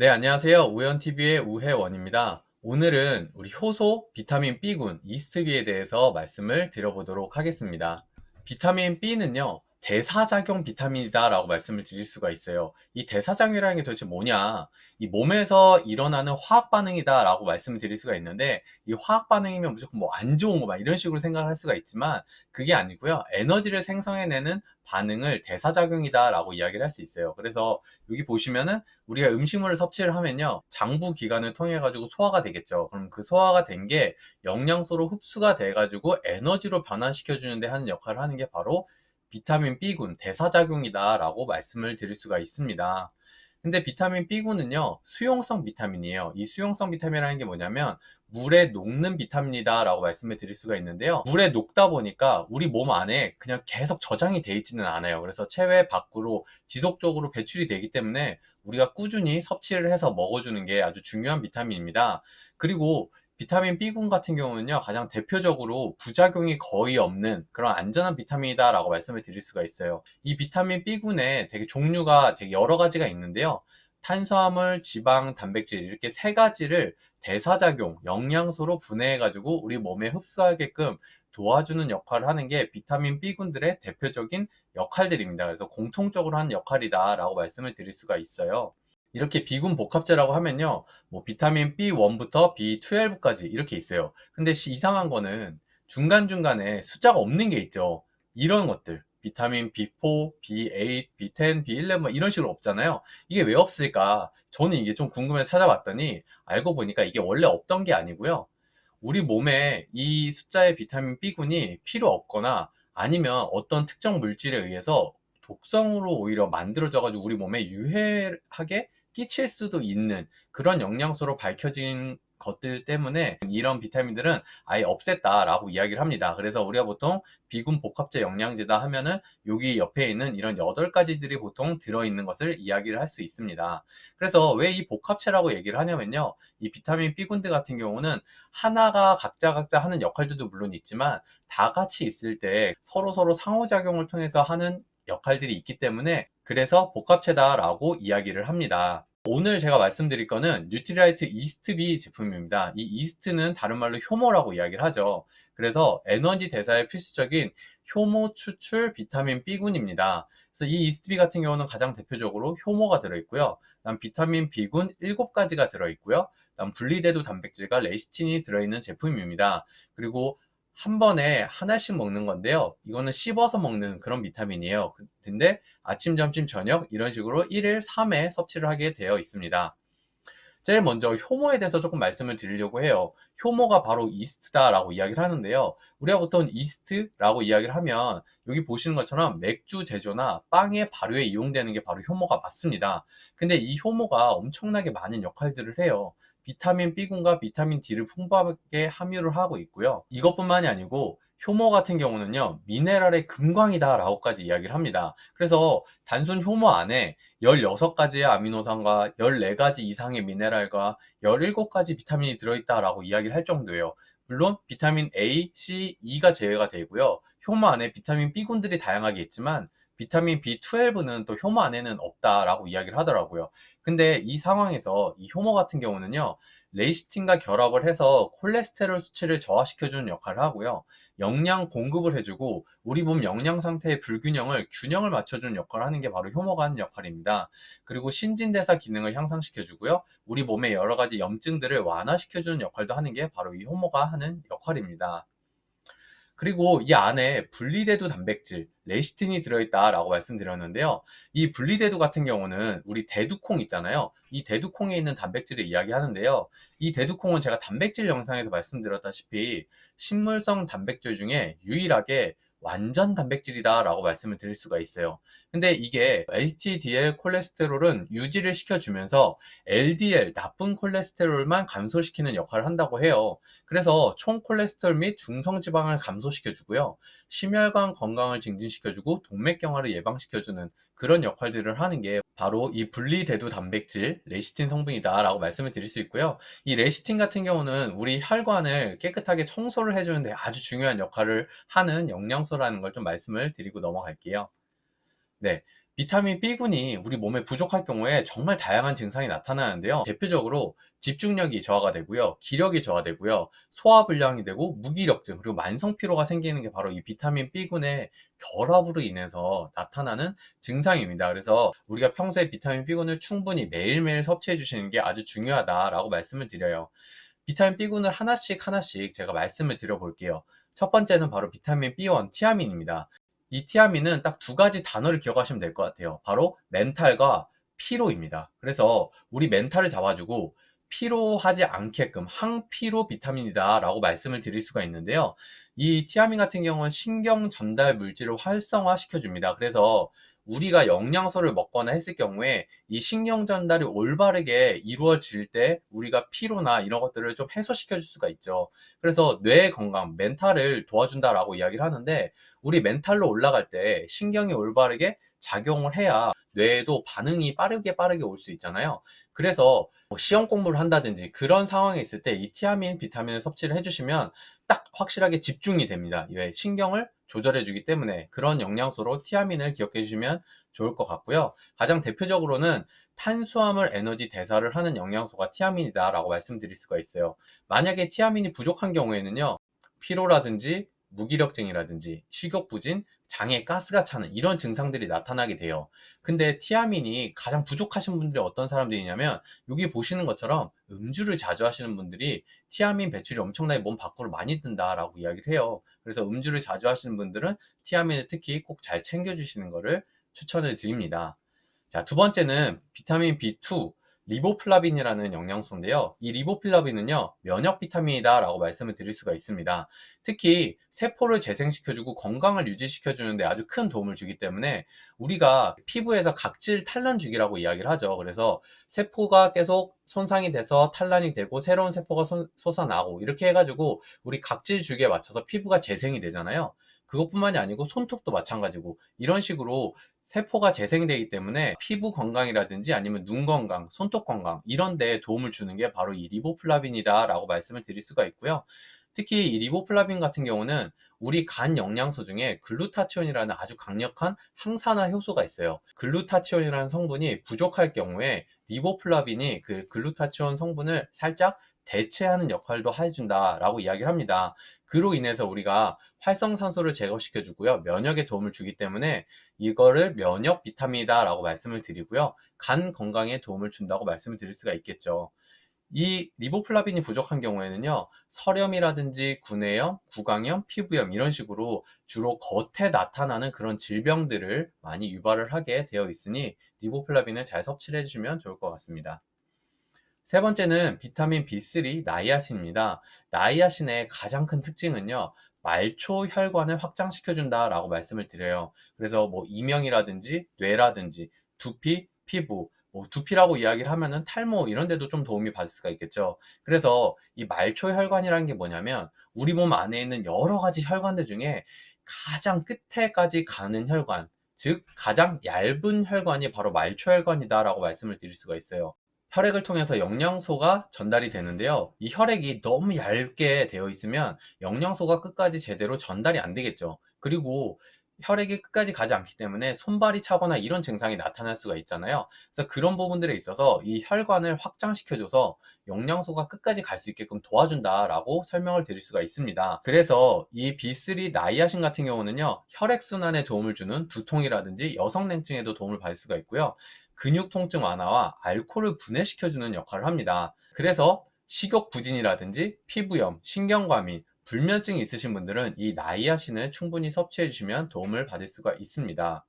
네, 안녕하세요. 우연TV의 우혜원입니다. 오늘은 우리 효소 비타민 B군 이스트비에 대해서 말씀을 드려보도록 하겠습니다. 비타민 B는요, 대사작용 비타민이다 라고 말씀을 드릴 수가 있어요. 이 대사작용이라는 게 도대체 뭐냐? 이 몸에서 일어나는 화학 반응이다 라고 말씀을 드릴 수가 있는데 이 화학 반응이면 무조건 뭐 안 좋은 거 막 이런 식으로 생각을 할 수가 있지만 그게 아니고요. 에너지를 생성해내는 반응을 대사작용이다 라고 이야기를 할 수 있어요. 그래서 여기 보시면은 우리가 음식물을 섭취를 하면요. 장부 기관을 통해 가지고 소화가 되겠죠. 그럼 그 소화가 된 게 영양소로 흡수가 돼 가지고 에너지로 변환시켜 주는데 하는 역할을 하는 게 바로 비타민 B군 대사작용이다라고 말씀을 드릴 수가 있습니다. 근데 비타민 B군은요, 수용성 비타민이에요. 이 수용성 비타민이라는 게 뭐냐면, 물에 녹는 비타민이다라고 말씀을 드릴 수가 있는데요. 물에 녹다 보니까 우리 몸 안에 그냥 계속 저장이 돼 있지는 않아요. 그래서 체외 밖으로 지속적으로 배출이 되기 때문에 우리가 꾸준히 섭취를 해서 먹어주는 게 아주 중요한 비타민입니다. 그리고 비타민 B군 같은 경우는요, 가장 대표적으로 부작용이 거의 없는 그런 안전한 비타민이다라고 말씀을 드릴 수가 있어요. 이 비타민 B군에 되게 종류가 되게 여러 가지가 있는데요. 탄수화물, 지방, 단백질 이렇게 세 가지를 대사작용, 영양소로 분해해가지고 우리 몸에 흡수하게끔 도와주는 역할을 하는 게 비타민 B군들의 대표적인 역할들입니다. 그래서 공통적으로 하는 역할이다라고 말씀을 드릴 수가 있어요. 이렇게 비군 복합제라고 하면요. 뭐 비타민 B1부터 B12까지 이렇게 있어요. 근데 이상한 거는 중간중간에 숫자가 없는 게 있죠. 이런 것들. 비타민 B4, B8, B10, B11 뭐 이런 식으로 없잖아요. 이게 왜 없을까? 저는 이게 좀 궁금해서 찾아봤더니 알고 보니까 이게 원래 없던 게 아니고요. 우리 몸에 이 숫자의 비타민 B군이 필요 없거나 아니면 어떤 특정 물질에 의해서 독성으로 오히려 만들어져 가지고 우리 몸에 유해하게 끼칠 수도 있는 그런 영양소로 밝혀진 것들 때문에 이런 비타민들은 아예 없앴다라고 이야기를 합니다. 그래서 우리가 보통 비군 복합제 영양제다 하면은 여기 옆에 있는 이런 8가지들이 보통 들어있는 것을 이야기를 할 수 있습니다. 그래서 왜 이 복합체라고 얘기를 하냐면요. 이 비타민 B군들 같은 경우는 하나가 각자 각자 하는 역할들도 물론 있지만 다 같이 있을 때 서로 서로 상호작용을 통해서 하는 역할들이 있기 때문에 그래서 복합체다라고 이야기를 합니다. 오늘 제가 말씀드릴 거는 뉴트리라이트 이스트비 제품입니다. 이 이스트는 다른 말로 효모라고 이야기를 하죠. 그래서 에너지 대사에 필수적인 효모 추출 비타민 B군입니다. 그래서 이 이스트비 같은 경우는 가장 대표적으로 효모가 들어있고요. 그다음 비타민 B군 7가지가 들어있고요. 그다음 분리대두 단백질과 레시틴이 들어있는 제품입니다. 그리고 한 번에 하나씩 먹는 건데요. 이거는 씹어서 먹는 그런 비타민이에요. 근데 아침, 점심, 저녁 이런 식으로 1일 3회 섭취를 하게 되어 있습니다. 제일 먼저 효모에 대해서 조금 말씀을 드리려고 해요. 효모가 바로 이스트다라고 이야기를 하는데요. 우리가 보통 이스트라고 이야기를 하면 여기 보시는 것처럼 맥주 제조나 빵의 발효에 이용되는 게 바로 효모가 맞습니다. 근데 이 효모가 엄청나게 많은 역할들을 해요. 비타민 B군과 비타민 D를 풍부하게 함유를 하고 있고요. 이것뿐만이 아니고 효모 같은 경우는요, 미네랄의 금광이다 라고까지 이야기를 합니다. 그래서 단순 효모 안에 16가지의 아미노산과 14가지 이상의 미네랄과 17가지 비타민이 들어있다 라고 이야기를 할 정도예요. 물론 비타민 A, C, E가 제외가 되고요. 효모 안에 비타민 B군들이 다양하게 있지만 비타민 B12는 또 효모 안에는 없다라고 이야기를 하더라고요. 근데 이 상황에서 이 효모 같은 경우는요, 레이시틴과 결합을 해서 콜레스테롤 수치를 저하시켜주는 역할을 하고요. 영양 공급을 해주고 우리 몸 영양 상태의 불균형을 균형을 맞춰주는 역할을 하는 게 바로 효모가 하는 역할입니다. 그리고 신진대사 기능을 향상시켜주고요. 우리 몸의 여러 가지 염증들을 완화시켜주는 역할도 하는 게 바로 이 효모가 하는 역할입니다. 그리고 이 안에 분리대두 단백질, 레시틴이 들어있다라고 말씀드렸는데요. 이 분리대두 같은 경우는 우리 대두콩 있잖아요. 이 대두콩에 있는 단백질을 이야기하는데요. 이 대두콩은 제가 단백질 영상에서 말씀드렸다시피 식물성 단백질 중에 유일하게 완전 단백질이다 라고 말씀을 드릴 수가 있어요. 근데 이게 HDL 콜레스테롤은 유지를 시켜주면서 LDL 나쁜 콜레스테롤만 감소시키는 역할을 한다고 해요. 그래서 총 콜레스테롤 및 중성지방을 감소시켜주고요. 심혈관 건강을 증진시켜주고 동맥경화를 예방시켜주는 그런 역할들을 하는 게 바로 이 분리대두 단백질 레시틴 성분이다 라고 말씀을 드릴 수 있고요. 이 레시틴 같은 경우는 우리 혈관을 깨끗하게 청소를 해주는데 아주 중요한 역할을 하는 영양소라는 걸 좀 말씀을 드리고 넘어갈게요. 네. 비타민 B군이 우리 몸에 부족할 경우에 정말 다양한 증상이 나타나는데요. 대표적으로 집중력이 저하가 되고요. 기력이 저하되고요. 소화불량이 되고 무기력증 그리고 만성 피로가 생기는 게 바로 이 비타민 B군의 결합으로 인해서 나타나는 증상입니다. 그래서 우리가 평소에 비타민 B군을 충분히 매일매일 섭취해 주시는 게 아주 중요하다라고 말씀을 드려요. 비타민 B군을 하나씩 하나씩 제가 말씀을 드려볼게요. 첫 번째는 바로 비타민 B1 티아민입니다. 이 티아민은 딱 두 가지 단어를 기억하시면 될 것 같아요. 바로 멘탈과 피로입니다. 그래서 우리 멘탈을 잡아주고 피로하지 않게끔 항피로 비타민이다 라고 말씀을 드릴 수가 있는데요. 이 티아민 같은 경우는 신경 전달 물질을 활성화 시켜 줍니다. 그래서 우리가 영양소를 먹거나 했을 경우에 이 신경 전달이 올바르게 이루어질 때 우리가 피로나 이런 것들을 좀 해소시켜 줄 수가 있죠. 그래서 뇌 건강, 멘탈을 도와준다라고 이야기를 하는데 우리 멘탈로 올라갈 때 신경이 올바르게 작용을 해야 뇌에도 반응이 빠르게 빠르게 올 수 있잖아요. 그래서 뭐 시험 공부를 한다든지 그런 상황에 있을 때 이 티아민, 비타민을 섭취를 해주시면 딱 확실하게 집중이 됩니다. 왜 신경을 조절해 주기 때문에 그런 영양소로 티아민을 기억해 주시면 좋을 것 같고요. 가장 대표적으로는 탄수화물 에너지 대사를 하는 영양소가 티아민이다라고 말씀드릴 수가 있어요. 만약에 티아민이 부족한 경우에는요. 피로라든지 무기력증이라든지 식욕 부진, 장에 가스가 차는 이런 증상들이 나타나게 돼요. 근데 티아민이 가장 부족하신 분들이 어떤 사람들이냐면 여기 보시는 것처럼 음주를 자주 하시는 분들이 티아민 배출이 엄청나게 몸 밖으로 많이 뜬다라고 이야기를 해요. 그래서 음주를 자주 하시는 분들은 티아민을 특히 꼭 잘 챙겨 주시는 것을 추천을 드립니다. 자, 두 번째는 비타민 B2 리보플라빈이라는 영양소인데요. 이 리보플라빈은요, 면역 비타민이다라고 말씀을 드릴 수가 있습니다. 특히 세포를 재생시켜주고 건강을 유지시켜주는데 아주 큰 도움을 주기 때문에 우리가 피부에서 각질 탈란 주기라고 이야기를 하죠. 그래서 세포가 계속 손상이 돼서 탈란이 되고 새로운 세포가 솟아나고 이렇게 해가지고 우리 각질 주기에 맞춰서 피부가 재생이 되잖아요. 그것뿐만이 아니고 손톱도 마찬가지고 이런 식으로 세포가 재생되기 때문에 피부 건강이라든지 아니면 눈 건강, 손톱 건강 이런 데 도움을 주는 게 바로 이 리보플라빈이다 라고 말씀을 드릴 수가 있고요. 특히 이 리보플라빈 같은 경우는 우리 간 영양소 중에 글루타치온이라는 아주 강력한 항산화 효소가 있어요. 글루타치온이라는 성분이 부족할 경우에 리보플라빈이 그 글루타치온 성분을 살짝 대체하는 역할도 해준다라고 이야기를 합니다. 그로 인해서 우리가 활성산소를 제거시켜 주고요. 면역에 도움을 주기 때문에 이거를 면역 비타민이다라고 말씀을 드리고요. 간 건강에 도움을 준다고 말씀을 드릴 수가 있겠죠. 이 리보플라빈이 부족한 경우에는요, 설염이라든지 구내염, 구강염, 피부염 이런 식으로 주로 겉에 나타나는 그런 질병들을 많이 유발을 하게 되어 있으니 리보플라빈을 잘 섭취를 해주시면 좋을 것 같습니다. 세 번째는 비타민 B3 나이아신입니다. 나이아신의 가장 큰 특징은요. 말초 혈관을 확장시켜 준다라고 말씀을 드려요. 그래서 뭐 이명이라든지 뇌라든지 두피, 피부, 뭐 두피라고 이야기를 하면은 탈모 이런 데도 좀 도움이 받을 수가 있겠죠. 그래서 이 말초 혈관이라는 게 뭐냐면 우리 몸 안에 있는 여러 가지 혈관들 중에 가장 끝에까지 가는 혈관, 즉 가장 얇은 혈관이 바로 말초 혈관이다라고 말씀을 드릴 수가 있어요. 혈액을 통해서 영양소가 전달이 되는데요. 이 혈액이 너무 얇게 되어 있으면 영양소가 끝까지 제대로 전달이 안 되겠죠. 그리고 혈액이 끝까지 가지 않기 때문에 손발이 차거나 이런 증상이 나타날 수가 있잖아요. 그래서 그런 부분들에 있어서 이 혈관을 확장시켜줘서 영양소가 끝까지 갈 수 있게끔 도와준다라고 설명을 드릴 수가 있습니다. 그래서 이 B3 나이아신 같은 경우는요, 혈액순환에 도움을 주는 두통이라든지 여성냉증에도 도움을 받을 수가 있고요. 근육 통증 완화와 알코올을 분해시켜주는 역할을 합니다. 그래서 식욕 부진이라든지 피부염, 신경과민, 불면증이 있으신 분들은 이 나이아신을 충분히 섭취해 주시면 도움을 받을 수가 있습니다.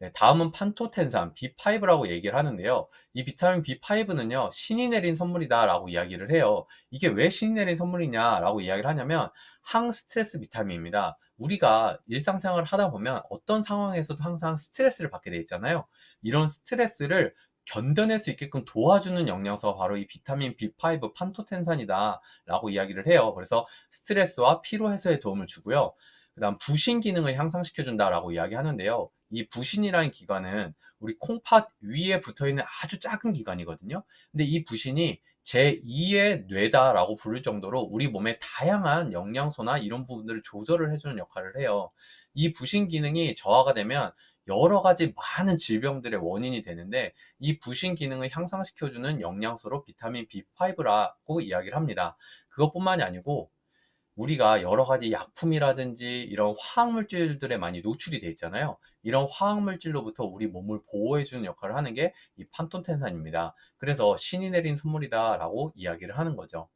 네, 다음은 판토텐산 B5라고 얘기를 하는데요. 이 비타민 B5는요, 신이 내린 선물이다라고 이야기를 해요. 이게 왜 신이 내린 선물이냐라고 이야기를 하냐면 항스트레스 비타민입니다. 우리가 일상생활을 하다 보면 어떤 상황에서도 항상 스트레스를 받게 돼 있잖아요. 이런 스트레스를 견뎌낼 수 있게끔 도와주는 영양소가 바로 이 비타민 B5 판토텐산이다 라고 이야기를 해요. 그래서 스트레스와 피로 해소에 도움을 주고요. 그 다음 부신 기능을 향상시켜 준다 라고 이야기하는데요. 이 부신이라는 기관은 우리 콩팥 위에 붙어 있는 아주 작은 기관이거든요. 근데 이 부신이 제2의 뇌다라고 부를 정도로 우리 몸에 다양한 영양소나 이런 부분들을 조절을 해주는 역할을 해요. 이 부신 기능이 저하가 되면 여러 가지 많은 질병들의 원인이 되는데 이 부신 기능을 향상시켜주는 영양소로 비타민 B5라고 이야기를 합니다. 그것뿐만이 아니고 우리가 여러 가지 약품이라든지 이런 화학물질들에 많이 노출이 돼 있잖아요. 이런 화학물질로부터 우리 몸을 보호해주는 역할을 하는 게 이 판톤텐산입니다. 그래서 신이 내린 선물이다라고 이야기를 하는 거죠.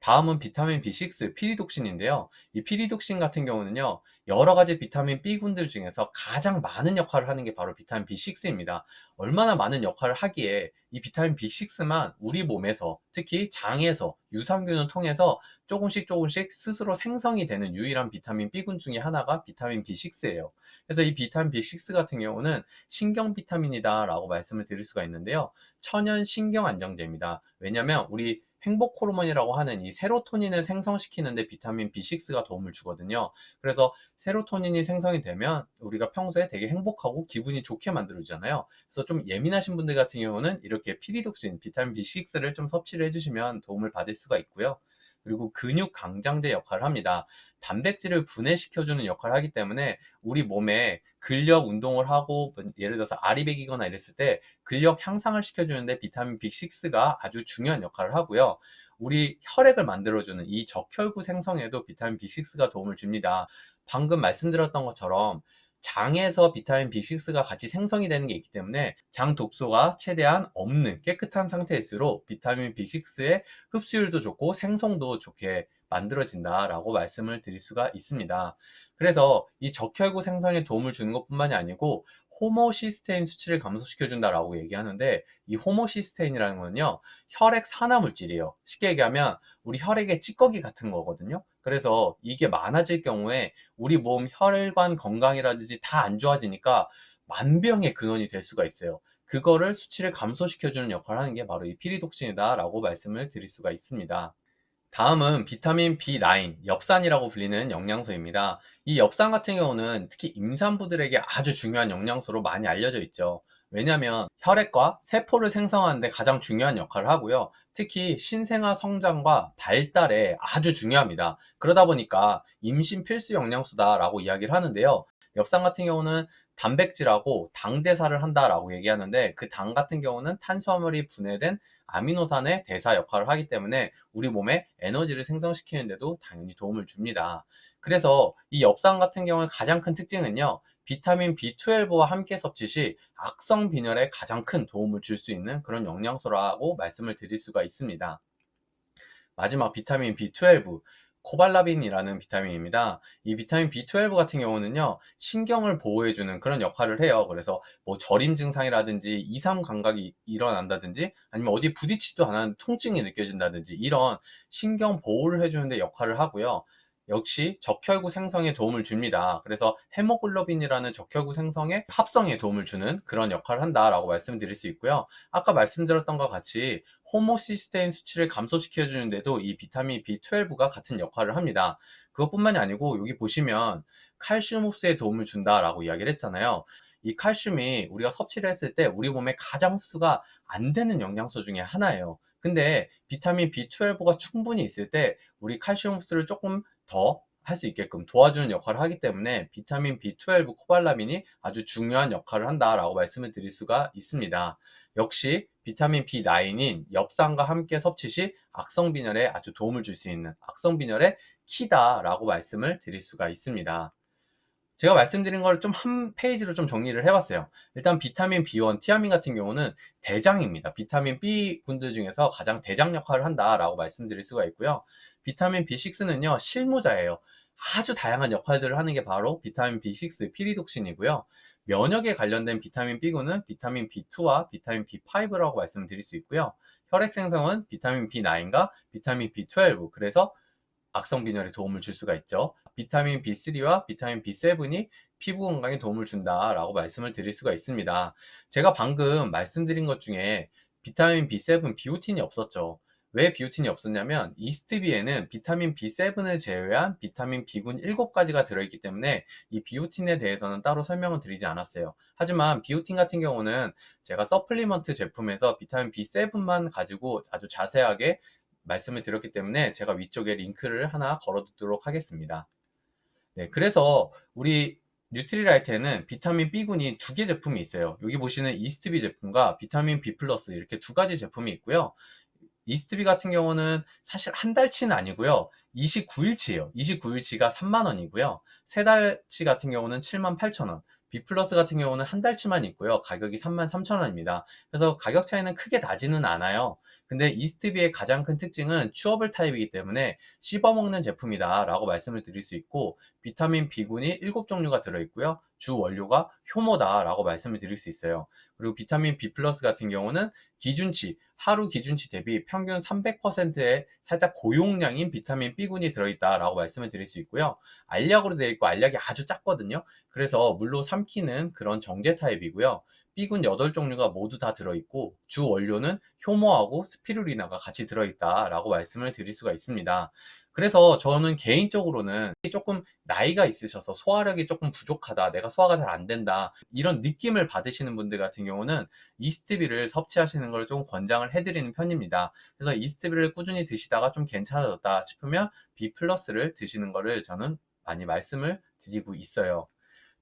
다음은 비타민 B6 피리독신인데요. 이 피리독신 같은 경우는요, 여러 가지 비타민 B군들 중에서 가장 많은 역할을 하는 게 바로 비타민 B6입니다. 얼마나 많은 역할을 하기에 이 비타민 B6만 우리 몸에서 특히 장에서 유산균을 통해서 조금씩 조금씩 스스로 생성이 되는 유일한 비타민 B군 중에 하나가 비타민 B6예요. 그래서 이 비타민 B6 같은 경우는 신경 비타민이다라고 말씀을 드릴 수가 있는데요. 천연 신경 안정제입니다. 왜냐면 우리 행복 호르몬이라고 하는 이 세로토닌을 생성시키는데 비타민 B6가 도움을 주거든요. 그래서 세로토닌이 생성이 되면 우리가 평소에 되게 행복하고 기분이 좋게 만들어주잖아요. 그래서 좀 예민하신 분들 같은 경우는 이렇게 피리독신, 비타민 B6를 좀 섭취를 해주시면 도움을 받을 수가 있고요. 그리고 근육 강장제 역할을 합니다. 단백질을 분해시켜주는 역할을 하기 때문에 우리 몸에 근력 운동을 하고 예를 들어서 아리백이거나 이랬을 때 근력 향상을 시켜주는데 비타민 B6가 아주 중요한 역할을 하고요. 우리 혈액을 만들어주는 이 적혈구 생성에도 비타민 B6가 도움을 줍니다. 방금 말씀드렸던 것처럼 장에서 비타민 B6가 같이 생성이 되는 게 있기 때문에 장 독소가 최대한 없는 깨끗한 상태일수록 비타민 B6의 흡수율도 좋고 생성도 좋게 만들어진다라고 말씀을 드릴 수가 있습니다. 그래서 이 적혈구 생성에 도움을 주는 것뿐만이 아니고 호모시스테인 수치를 감소시켜준다라고 얘기하는데 이 호모시스테인이라는 거는요 혈액 산화 물질이에요. 쉽게 얘기하면 우리 혈액의 찌꺼기 같은 거거든요. 그래서 이게 많아질 경우에 우리 몸 혈관 건강이라든지 다 안 좋아지니까 만병의 근원이 될 수가 있어요. 그거를 수치를 감소시켜주는 역할을 하는 게 바로 이 피리독신이다라고 말씀을 드릴 수가 있습니다. 다음은 비타민 B9, 엽산이라고 불리는 영양소입니다. 이 엽산 같은 경우는 특히 임산부들에게 아주 중요한 영양소로 많이 알려져 있죠. 왜냐하면 혈액과 세포를 생성하는 데 가장 중요한 역할을 하고요. 특히 신생아 성장과 발달에 아주 중요합니다. 그러다 보니까 임신 필수 영양소다라고 이야기를 하는데요. 엽산 같은 경우는 단백질하고 당 대사를 한다라고 얘기하는데 그 당 같은 경우는 탄수화물이 분해된 아미노산의 대사 역할을 하기 때문에 우리 몸에 에너지를 생성시키는데도 당연히 도움을 줍니다. 그래서 이 엽산 같은 경우의 가장 큰 특징은요. 비타민 B12와 함께 섭취 시 악성 빈혈에 가장 큰 도움을 줄 수 있는 그런 영양소라고 말씀을 드릴 수가 있습니다. 마지막 비타민 B12. 코발라빈이라는 비타민입니다. 이 비타민 B12 같은 경우는요, 신경을 보호해주는 그런 역할을 해요. 그래서 뭐 저림 증상이라든지 이상 감각이 일어난다든지 아니면 어디 부딪히지도 않은 통증이 느껴진다든지 이런 신경 보호를 해주는데 역할을 하고요. 역시 적혈구 생성에 도움을 줍니다. 그래서 헤모글로빈이라는 적혈구 생성의 합성에 도움을 주는 그런 역할을 한다라고 말씀드릴 수 있고요. 아까 말씀드렸던 것 같이 호모시스테인 수치를 감소시켜 주는데도 이 비타민 B12가 같은 역할을 합니다. 그것뿐만이 아니고 여기 보시면 칼슘 흡수에 도움을 준다라고 이야기를 했잖아요. 이 칼슘이 우리가 섭취를 했을 때 우리 몸에 가장 흡수가 안 되는 영양소 중에 하나예요. 근데 비타민 B12가 충분히 있을 때 우리 칼슘 흡수를 조금 더 할 수 있게끔 도와주는 역할을 하기 때문에 비타민 B12 코발라민이 아주 중요한 역할을 한다라고 말씀을 드릴 수가 있습니다. 역시 비타민 B9인 엽산과 함께 섭취 시 악성 빈혈에 아주 도움을 줄 수 있는 악성 빈혈의 키다라고 말씀을 드릴 수가 있습니다. 제가 말씀드린 걸 좀 한 페이지로 좀 정리를 해봤어요. 일단 비타민 B1, 티아민 같은 경우는 대장입니다. 비타민 B 군들 중에서 가장 대장 역할을 한다라고 말씀드릴 수가 있고요. 비타민 B6는요, 실무자예요. 아주 다양한 역할들을 하는 게 바로 비타민 B6 피리독신이고요. 면역에 관련된 비타민 B군은 비타민 B2와 비타민 B5라고 말씀드릴 수 있고요. 혈액 생성은 비타민 B9과 비타민 B12, 그래서 악성 빈혈에 도움을 줄 수가 있죠. 비타민 B3와 비타민 B7이 피부 건강에 도움을 준다라고 말씀을 드릴 수가 있습니다. 제가 방금 말씀드린 것 중에 비타민 B7, 비오틴이 없었죠. 왜 비오틴이 없었냐면 이스트비에는 비타민 B7을 제외한 비타민 B군 7가지가 들어있기 때문에 이 비오틴에 대해서는 따로 설명을 드리지 않았어요. 하지만 비오틴 같은 경우는 제가 서플리먼트 제품에서 비타민 B7만 가지고 아주 자세하게 말씀을 드렸기 때문에 제가 위쪽에 링크를 하나 걸어두도록 하겠습니다. 네, 그래서 우리 뉴트리라이트에는 비타민 B군이 두 개 제품이 있어요. 여기 보시는 이스트비 제품과 비타민 B 플러스 이렇게 두 가지 제품이 있고요. 이스트비 같은 경우는 사실 한 달치는 아니고요. 29일치예요. 29일치가 3만 원이고요. 세 달치 같은 경우는 7만 8천 원. B 플러스 같은 경우는 한 달치만 있고요. 가격이 3만 3천 원입니다. 그래서 가격 차이는 크게 나지는 않아요. 근데 이스트비의 가장 큰 특징은 추어블 타입이기 때문에 씹어먹는 제품이다 라고 말씀을 드릴 수 있고 비타민 B군이 7종류가 들어있고요. 주 원료가 효모다 라고 말씀을 드릴 수 있어요. 그리고 비타민 B 플러스 같은 경우는 기준치, 하루 기준치 대비 평균 300%의 살짝 고용량인 비타민 B군이 들어있다라고 말씀을 드릴 수 있고요. 알약으로 되어 있고 알약이 아주 작거든요. 그래서 물로 삼키는 그런 정제 타입이고요. B군 8종류가 모두 다 들어있고 주 원료는 효모하고 스피루리나가 같이 들어있다라고 말씀을 드릴 수가 있습니다. 그래서 저는 개인적으로는 조금 나이가 있으셔서 소화력이 조금 부족하다, 내가 소화가 잘 안 된다, 이런 느낌을 받으시는 분들 같은 경우는 이스트비를 섭취하시는 걸 좀 권장을 해드리는 편입니다. 그래서 이스트비를 꾸준히 드시다가 좀 괜찮아졌다 싶으면 B 플러스를 드시는 거를 저는 많이 말씀을 드리고 있어요.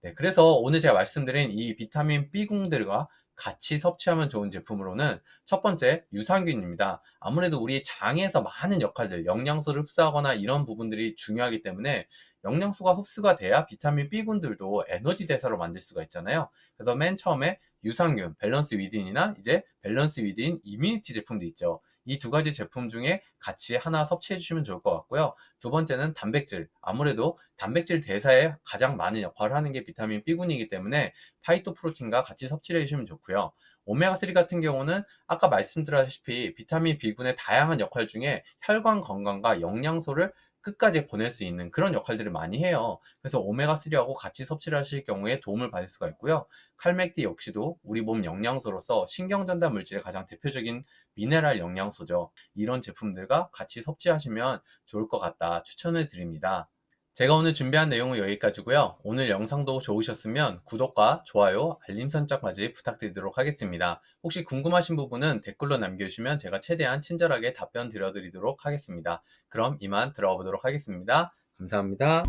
네, 그래서 오늘 제가 말씀드린 이 비타민 B군들과 같이 섭취하면 좋은 제품으로는 첫 번째 유산균입니다. 아무래도 우리 장에서 많은 역할들, 영양소를 흡수하거나 이런 부분들이 중요하기 때문에 영양소가 흡수가 돼야 비타민 B군들도 에너지 대사로 만들 수가 있잖아요. 그래서 맨 처음에 유산균, 밸런스 위딘이나 이제 밸런스 위딘 이뮤니티 제품도 있죠. 이 두 가지 제품 중에 같이 하나 섭취해 주시면 좋을 것 같고요. 두 번째는 단백질. 아무래도 단백질 대사에 가장 많은 역할을 하는 게 비타민 B군이기 때문에 파이토 프로틴과 같이 섭취를 해주시면 좋고요. 오메가3 같은 경우는 아까 말씀드렸다시피 비타민 B군의 다양한 역할 중에 혈관 건강과 영양소를 끝까지 보낼 수 있는 그런 역할들을 많이 해요. 그래서 오메가3하고 같이 섭취를 하실 경우에 도움을 받을 수가 있고요. 칼맥디 역시도 우리 몸 영양소로서 신경전달 물질의 가장 대표적인 미네랄 영양소죠. 이런 제품들과 같이 섭취하시면 좋을 것 같다 추천을 드립니다. 제가 오늘 준비한 내용은 여기까지고요. 오늘 영상도 좋으셨으면 구독과 좋아요, 알림 설정까지 부탁드리도록 하겠습니다. 혹시 궁금하신 부분은 댓글로 남겨주시면 제가 최대한 친절하게 답변 드려드리도록 하겠습니다. 그럼 이만 들어가 보도록 하겠습니다. 감사합니다.